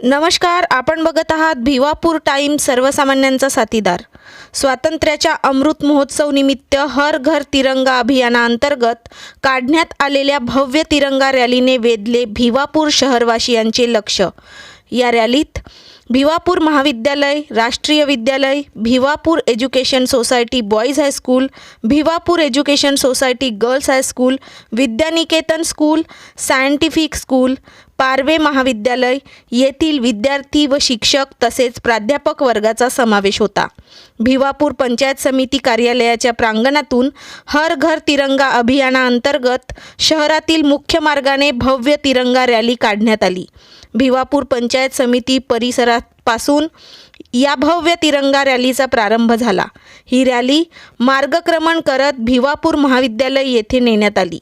नमस्कार आपण बघत आहात भिवापूर टाईम सर्वसामान्यांचा साथीदार. स्वातंत्र्याच्या अमृत महोत्सव निमित्त हर घर तिरंगा अभियानाअंतर्गत काढण्यात आलेल्या भव्य तिरंगा रॅलीने वेधले भिवापूर शहरवासियांचे लक्ष. या रॅलीत भिवापूर महाविद्यालय राष्ट्रीय विद्यालय Bhiwapur education society boys high school Bhiwapur education society girls high school Vidyaniketan school scientific school Parwe महाविद्यालय येथील विद्यार्थी व शिक्षक तसेच प्राध्यापक वर्गाचा समावेश होता. भिवापूर पंचायत समिती कार्यालयाच्या प्रांगणातून हर घर तिरंगा अभियानाअंतर्गत शहरातील मुख्य मार्गाने भव्य तिरंगा रॅली काढण्यात आली. भिवापूर पंचायत समिती परिसरापासून या भव्य तिरंगा रॅलीचा प्रारंभ झाला. ही रॅली मार्गक्रमण करत भिवापूर महाविद्यालय येथे नेण्यात आली.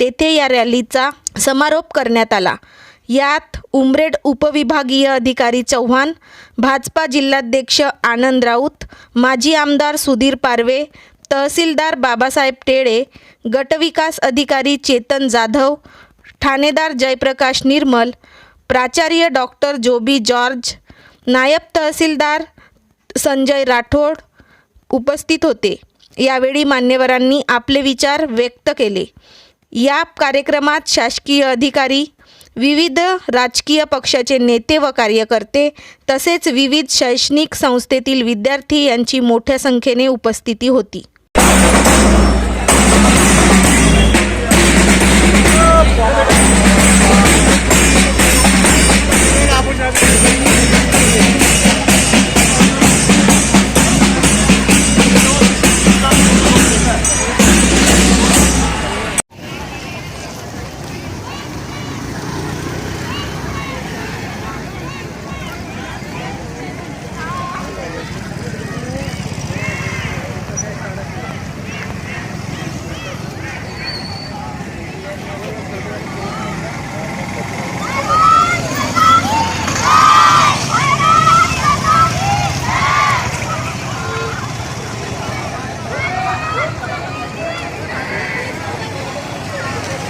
तेथे या रॅलीचा समारोप करण्यात आला. यात उमरेड उपविभागीय अधिकारी चव्हाण भाजपा जिल्हाध्यक्ष आनंद राऊत माजी आमदार सुधीर पारवे तहसीलदार बाबासाहेब टेळे गटविकास अधिकारी चेतन जाधव ठाणेदार जयप्रकाश निर्मल प्राचार्य डॉक्टर जोबी जॉर्ज नायब तहसीलदार संजय राठोड उपस्थित होते. यावेळी मान्यवरांनी आपले विचार व्यक्त केले. या कार्यक्रमात शासकीय अधिकारी विविध राजकीय पक्षाचे नेते व कार्यकर्ते तसेच विविध शैक्षणिक संस्थेतील विद्यार्थी यांची मोठ्या संख्येने उपस्थिती होती.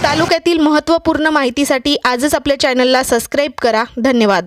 तालुक्यातील महत्त्वपूर्ण माहितीसाठी आजच आपल्या चॅनलला सबस्क्राईब करा. धन्यवाद.